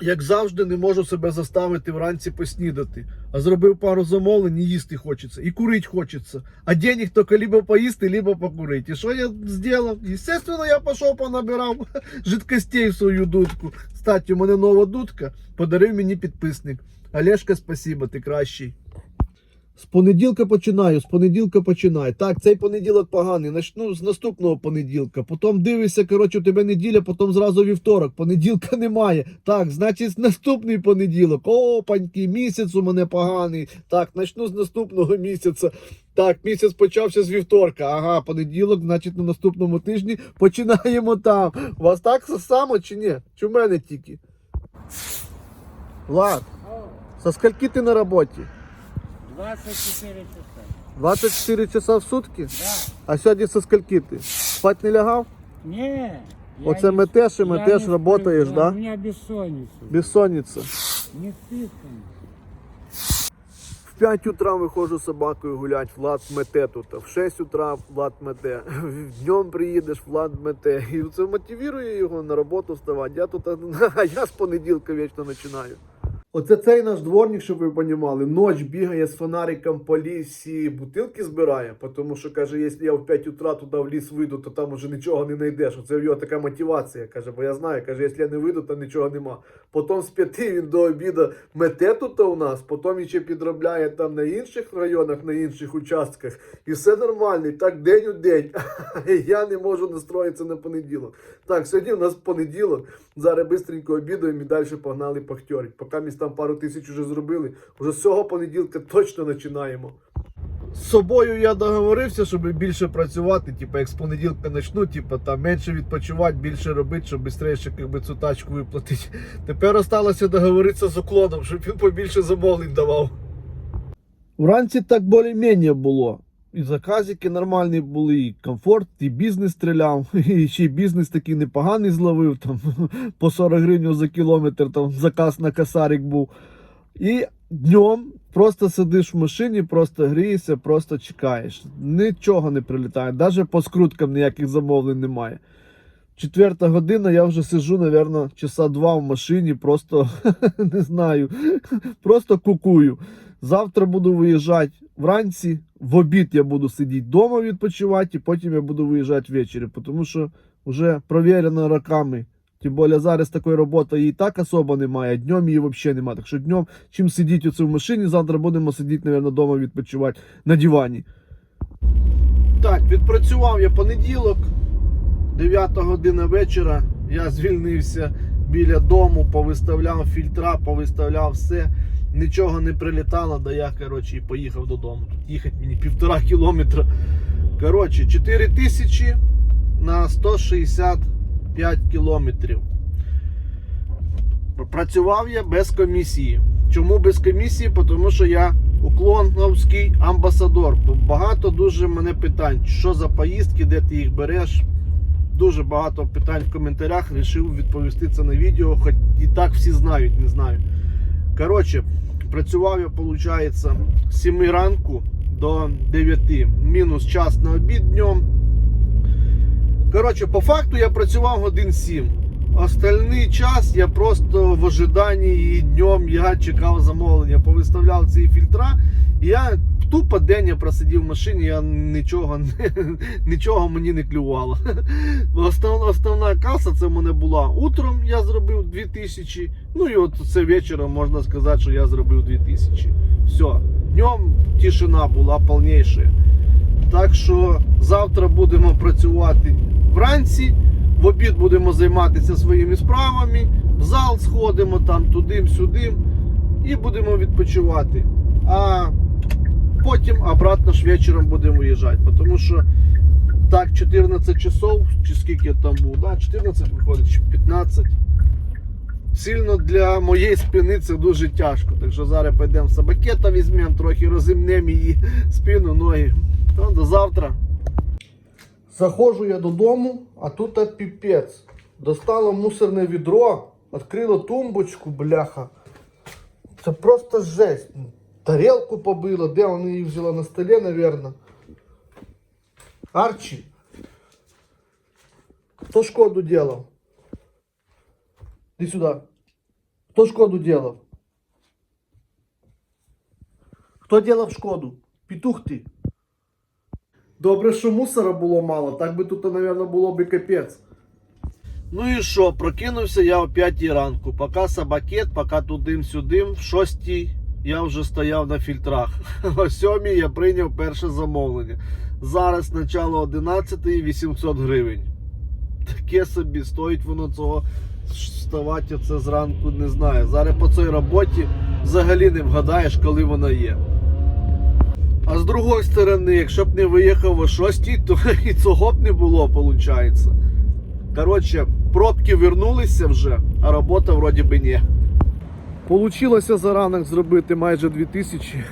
як завжди, не можу себе заставити вранці поснідати. А зробив пару замовлень, і їсти хочеться, і курити хочеться. А денег тільки либо поїсти, либо покурити. І що я зробив? Естественно, я пішов понабирав жидкостей в свою дудку. Кстати, у мене нова дудка, подарив мені підписник. Олешка, спасибо, ти кращий. З понеділка починаю, з понеділка починаю. Так, цей понеділок поганий. Начну з наступного понеділка. Потім дивишся, коротше, у тебе неділя, потім зразу вівторок. Понеділка немає. Так, значить, наступний понеділок. О, паньки, місяць у мене поганий. Так, начну з наступного місяця. Так, місяць почався з вівторка. Ага, понеділок, значить, на наступному тижні починаємо там. У вас так само чи ні? Чи в мене тільки? Влад, со скольки ти на роботі? 24 часа. 24 часа в сутки? Да. А сьогодні со скольки ти? Спать не лягав? Не. я Оце не- метеш і я метеш, не работаєш, сплю, да? У меня бессонница. Безсонниця. Не спится. В 5 утра виходжу з собакою гулять, Влад мете тут. В 6 утра Влад мете. Днем приїдеш, Влад мете. І це мотивує його на роботу вставати. Я тут, а я з понеділка вічно починаю. Оце цей наш дворник, щоб ви розуміли, ноч бігає з фонариком по лісі, бутилки збирає, тому що каже, якщо я в 5 утра туди в ліс вийду, то там уже нічого не знайдеш. Оце в його така мотивація. Каже, бо я знаю, каже, якщо я не вийду, то нічого нема. Потім з 5 він до обіду мете тут у нас, потім ще підробляє там на інших районах, на інших участках. І все нормально, і так день у день. Я не можу настроїтися на понеділок. Так, сьогодні у нас понеділок. Зараз бистренько обідаємо і далі погнали пахтьорить. Поки ми там пару тисяч вже зробили, вже з цього понеділка точно починаємо. З собою я договорився, щоб більше працювати, типу, як з понеділка почну, типу, там менше відпочивати, більше робити, щоб швидше якби, цю тачку виплатити. Тепер осталося договоритися з уклоном, щоб він побільше замовлень давав. Вранці так більш-менш було. І заказики нормальні були, і комфорт, і бізнес стріляв, і ще й бізнес такий непоганий зловив, там по 40 гривень за кілометр, там заказ на касарик був. І днем просто сидиш в машині, просто грієшся, просто чекаєш. Нічого не прилітає, навіть по скруткам ніяких замовлень немає. Четверта година, я вже сиджу, напевно, часа два в машині, просто не знаю, просто кукую. Завтра буду виїжджати вранці, в обід я буду сидіти вдома відпочивати, і потім я буду виїжджати ввечері, тому що вже провірено роками. Тим більше зараз такої роботи і так особо немає, днем її взагалі немає. Так що днем, чим сидіти оце в машині, завтра будемо сидіти, мабуть, вдома відпочивати на дивані. Так, відпрацював я понеділок, 9 година вечора. Я звільнився біля дому, повиставляв фільтра, повиставляв все. Нічого не прилітало, да я, коротше, і поїхав додому. Тут їхати мені півтора кілометра. Коротше, 4 тисячі на 165 кілометрів. Працював я без комісії. Чому без комісії? Тому що я уклоновський амбасадор. Багато дуже мене питань, що за поїздки, де ти їх береш. Дуже багато питань в коментарях. Рішив відповісти це на відео, хоч і так всі знають, не знаю. Коротше, працював я, виходить, з 7 ранку до 9. Мінус час на обід днем. Коротше, по факту я працював годин 7. Остальний час я просто в ожиданні днем я чекав замовлення, повиставляв ці фільтра. І я тупо день я просидів в машині, я нічого, нічого мені не клювало. Основна, основна каса це в мене була утром, я зробив 2000. Ну і от це вечором можна сказати, що я зробив 2000. Все. Днем тишина була повніша. Так що завтра будемо працювати вранці. В обід будемо займатися своїми справами, в зал сходимо там туди-сюди і будемо відпочивати. А потім обратно ж вечором будемо виїжджати. Тому що так 14 часов, чи скільки там був, да? 14 виходить, чи 15. Сильно для моєї спини це дуже тяжко. Так що зараз підемо собакета візьмемо, трохи розімнемо її спину, ноги. То до завтра. Заходжу я додому, а тут піпець. Достало мусорне відро, відкрило тумбочку, бляха. Це просто жесть. Тарелку побило, де вона її взяла на столі, напевно. Арчі. Хто шкоду делав? Іди сюди. Хто шкоду делав? Хто делав шкоду? Петух ти. Добре, що мусора було мало, так би тут, мабуть, було б капець. Ну і що, прокинувся я о 5 ранку. Поки собакет, поки тудим-сюдим, в 6 я вже стояв на фільтрах. О 7 я прийняв перше замовлення. Зараз начало 11 800 гривень. Таке собі стоїть воно цього вставати це зранку, не знаю. Зараз по цій роботі взагалі не вгадаєш, коли вона є. А з другої сторони, якщо б не виїхав о 6, то і цього б не було, виходить. Коротше, пробки вернулися вже, а робота вроді би ні. Получилося за ранок зробити майже 2000,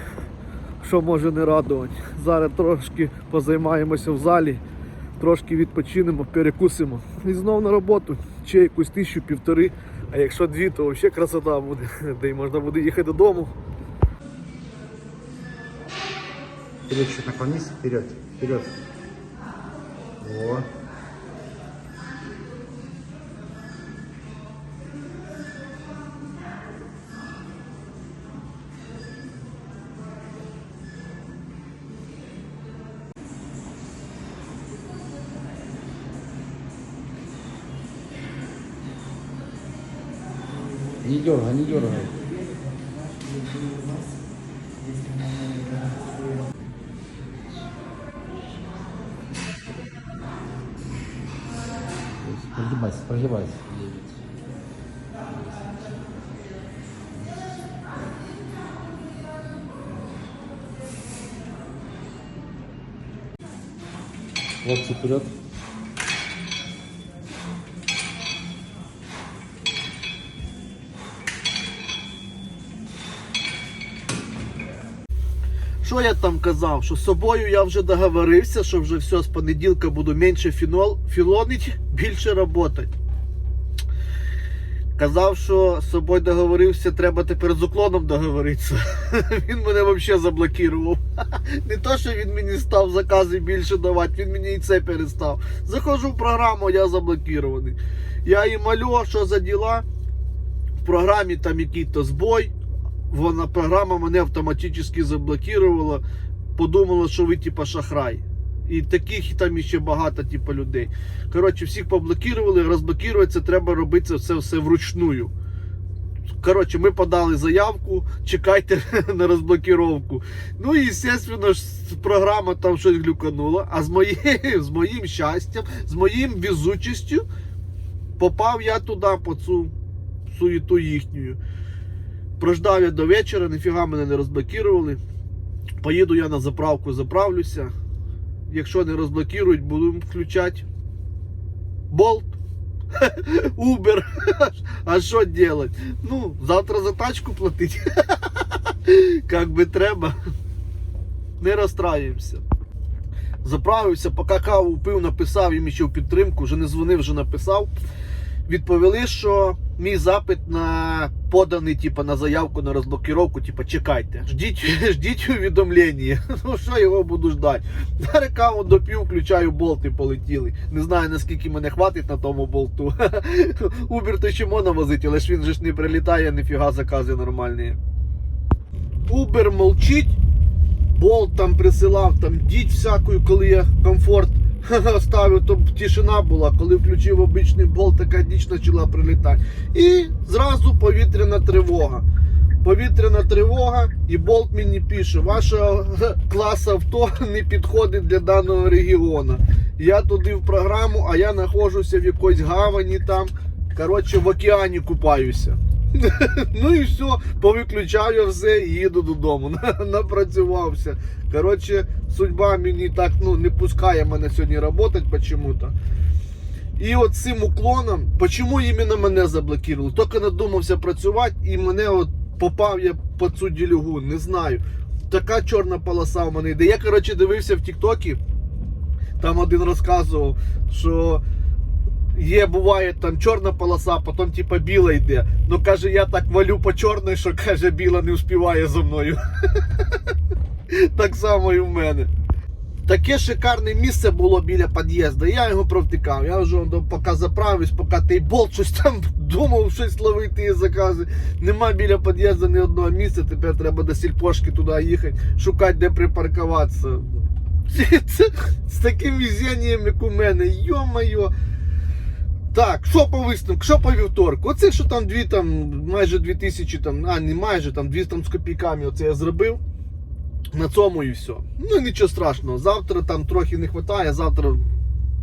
що може не радувати. Зараз трошки позаймаємося в залі, трошки відпочинемо, перекусимо. І знов на роботу. Ще якусь тисячу півтори, а якщо дві, то взагалі красота буде, де й можна буде їхати додому. Наклонись, вперед, вперед. О. Не дергай, не дергай. Прогибайся, прогибайся. Локти вперед. Що я там казав? Що з собою я вже договорився, що вже все з понеділка буду менше фінол, філонить, більше працювати. Казав, що з собою договорився, треба тепер з уклоном договоритися. Він мене взагалі заблокував. Не то, що він мені став закази більше давати, він мені і це перестав. Заходжу в програму, я заблокований. Я їм алло, що за діла? В програмі там який-то збой. Вона програма мене автоматично заблокувала, подумала, що ви типа шахрай. І таких там іще багато, типу, людей. Коротше, всіх поблокували, розблокуватися треба робити це все вручную. Коротше, ми подали заявку, чекайте на розблокировку. Ну і, звісно, програма там щось глюканула. А з моєю, з моїм щастям, з моїм везучістю попав я туди по цю суєту їхню. Прождав я до вечора, ніфіга мене не розблокували. Поїду я на заправку, заправлюся. Якщо не розблокують, буду включати болт. Uber. А що робити? Ну, завтра за тачку платить. Як би треба. Не розстраюємося. Заправився, поки каву пив, написав їм ще в підтримку, вже не дзвонив, вже написав. Відповіли, що мій запит на поданий, типу, на заявку на розблокировку, типу, чекайте, ждіть, ждіть увідомлення. Ну що його буду ждати? Зараз каву доп'ю, включаю болт і полетіли. Не знаю наскільки мене хватить на тому болту. Убер то ще можна возити, але ж він же ж не прилітає, ніфіга закази нормальні. Убер мовчить. Болт там присилав, там діть всякою, коли я комфорт ставив, то тишина була. Коли включив обичний болт, така діч почала прилітати. І зразу повітряна тривога. Повітряна тривога, і болт мені пише, ваша клас авто не підходить для даного регіону. Я туди в програму, а я знаходжуся в якоїсь гавані там. Коротше, в океані купаюся. Ну і все, повиключав я все і їду додому. Напрацювався. Коротше, судьба мені так ну, не пускає мене сьогодні працювати почему-то. І от цим уклоном, чому іменно мене заблокували? Тільки надумався працювати і мене от попав я по цю ділюгу, не знаю. Така чорна полоса в мене йде. Я, коротше, дивився в Тіктокі, там один розказував, що Є, буває там чорна полоса, потім типа біла йде. Ну каже, я так валю по чорній, що каже, біла не успіває за мною. так само і в мене. Таке шикарне місце було біля під'їзду. Я його провтикав. Я вже поки заправився, поки той болт щось там думав, щось ловити і закази. Нема біля під'їзду ні одного місця. Тепер треба до сільпошки туди їхати, шукати, де припаркуватися. Це, це, з таким везінням, як у мене. Йо-моє. Так, що по висновку, що по вівторку? Оце, що там дві там, майже дві тисячі, там, а не майже там, дві там з копійками оце я зробив. На цьому і все. Ну нічого страшного. Завтра там трохи не вистачає, завтра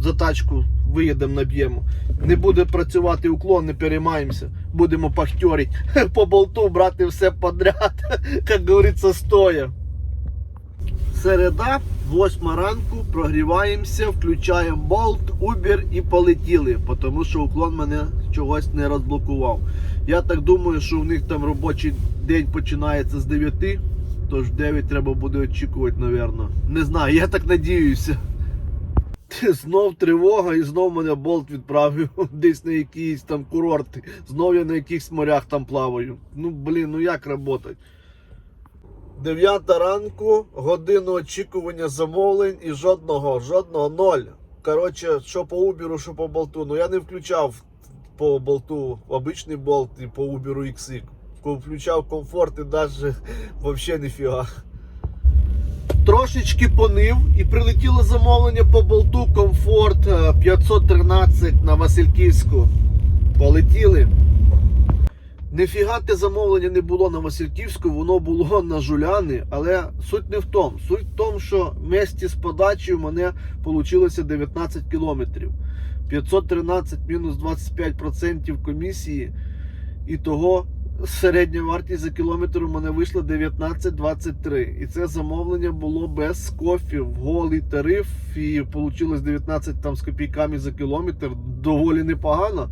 за тачку виїдемо, наб'ємо. Не буде працювати уклон, не переймаємося. Будемо пахтьорити по болту, брати все подряд, як говориться, стоя. Середа, 8 ранку, прогріваємося, включаємо болт, Uber і полетіли, тому що уклон мене чогось не розблокував. Я так думаю, що в них там робочий день починається з 9, тож 9 треба буде очікувати, напевно. Не знаю, я так надіюся. Знов тривога і знов мене болт відправив десь на якісь там курорти. Знов я на якихось морях там плаваю. Ну блін, ну як працювати? 9 ранку, годину очікування замовлень і жодного, жодного ноль. Коротше, що по Uber, що по болту. Ну я не включав по болту обичний болт і по Uber XY. Включав комфорт і навіть взагалі ніфіга. Трошечки понив і прилетіло замовлення по болту комфорт е, 513 на Васильківську. Полетіли. Нефіга те замовлення не було на Васильківську, воно було на жуляни, але суть не в тому. Суть в тому, що місті з подачею в мене вийшло 19 кілометрів. 513 мінус 25% комісії. І того середня вартість за кілометр у мене вийшла 19,23. І це замовлення було без кофів, голий тариф. І вийшло 19 там з копійками за кілометр. Доволі непогано.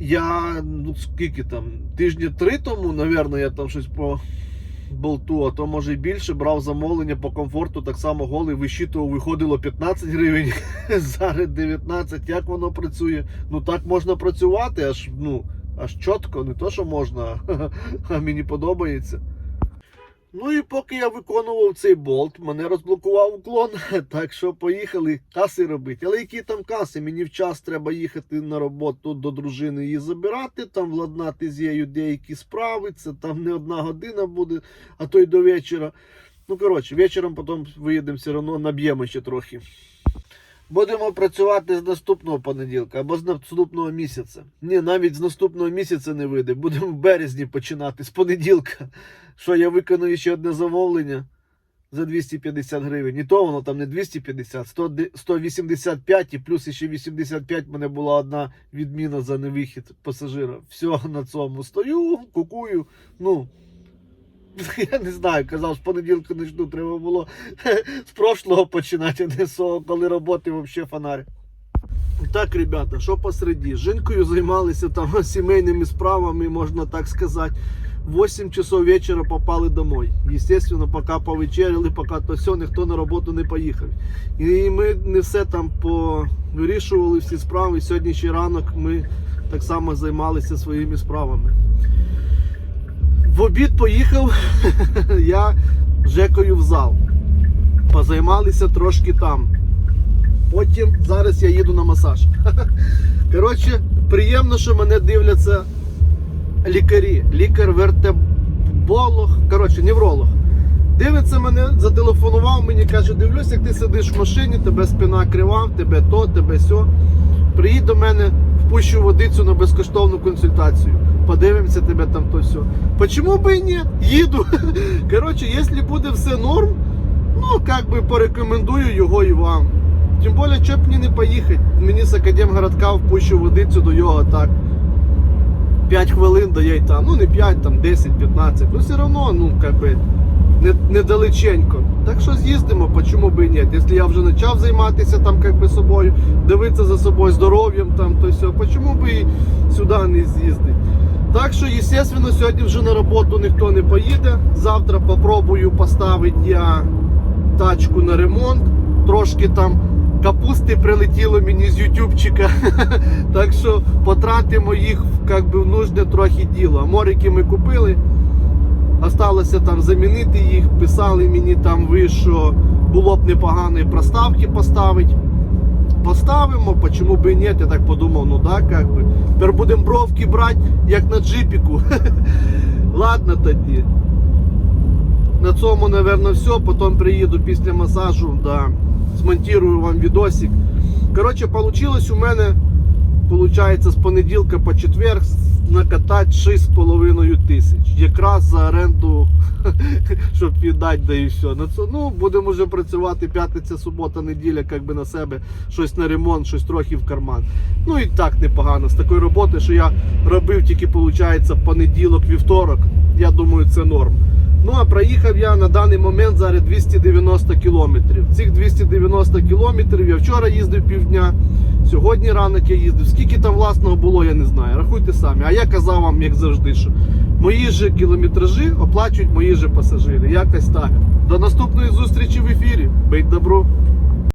Я ну скільки там, тижні три тому, напевно, я там щось по болту, а то може і більше брав замовлення по комфорту, так само голий вищитував, виходило 15 гривень, зараз 19. Як воно працює? Ну так можна працювати, аж ну, аж чітко, не то, що можна, а мені подобається. Ну і поки я виконував цей болт, мене розблокував уклон. Так що поїхали каси робити. Але які там каси? Мені в час треба їхати на роботу до дружини її забирати, там владнати з нею деякі справи. Це там не одна година буде, а то й до вечора. Ну, коротше, вечором потім виїдемо все одно, наб'ємо ще трохи. Будемо працювати з наступного понеділка або з наступного місяця. Ні, навіть з наступного місяця не вийде. Будемо в березні починати з понеділка. Що я виконую ще одне замовлення за 250 гривень. І то воно там не 250, 100, 185 і плюс ще 85 в мене була одна відміна за невихід пасажира. Все на цьому стою, кукую. Ну. Я не знаю, казав, з понеділка почну, треба було з прошлого починати, не з коли роботи взагалі фонарь. Так, ребята, що посереді? Жінкою займалися там сімейними справами, можна так сказати. 8 часов вечора попали домой. Естественно, поки повечеряли, поки то все, ніхто на роботу не поїхав. І ми не все там повирішували всі справи. Сьогоднішній ранок ми так само займалися своїми справами. В обід поїхав я Жекою в зал. Позаймалися трошки там. Потім зараз я їду на масаж. Коротше, приємно, що мене дивляться лікарі. Лікар вертеболог, коротше, невролог. Дивиться мене, зателефонував мені, каже, дивлюсь, як ти сидиш в машині, тебе спина крива, тебе то, тебе сьо. Приїдь до мене, впущу водицю на безкоштовну консультацію. Подивимося тебе там то все. Почому би і ні? Їду. Коротше, якщо буде все норм, ну як би порекомендую його і вам. Тим більше, щоб мені не поїхати. Мені з Академгородка впущу водицю до його так. 5 хвилин дає й там. Ну не 5, там 10, 15. Ну все одно, ну как би не, недалеченько. Так що з'їздимо, почому би і ні. Якщо я вже почав займатися там как би собою, дивитися за собою здоров'ям, там то все, почому би і сюди не з'їздити. Так що, естественно, сьогодні вже на роботу ніхто не поїде. Завтра попробую поставити я тачку на ремонт. Трошки там капусти прилетіло мені з ютубчика. так що потратимо їх би, в нужне трохи діло. Морики ми купили. Осталося там замінити їх. Писали мені там ви, що було б непогано і проставки поставити. Поставимо, почему бы і нет, я так подумав, ну да, как би. Тепер будемо бровки брати, як на джипіку. Ладно тоді. На цьому, напевно, все. Потім приїду після масажу, да, смонтирую вам відосик. Коротше, получилось у мене, виходить, з понеділка по четвер накатати 6,5 тисяч. Якраз за оренду, щоб віддати, да і все. Ну, будемо вже працювати п'ятниця, субота, неділя, як би на себе, щось на ремонт, щось трохи в карман. Ну і так непогано. З такої роботи, що я робив тільки, виходить, понеділок, вівторок. Я думаю, це норм. Ну а проїхав я на даний момент зараз 290 кілометрів. Цих 290 кілометрів я вчора їздив півдня, сьогодні ранок я їздив. Скільки там власного було, я не знаю. Рахуйте самі. А я казав вам, як завжди, що мої ж кілометражі оплачують мої ж пасажири. Якось так. До наступної зустрічі в ефірі. Бить добро.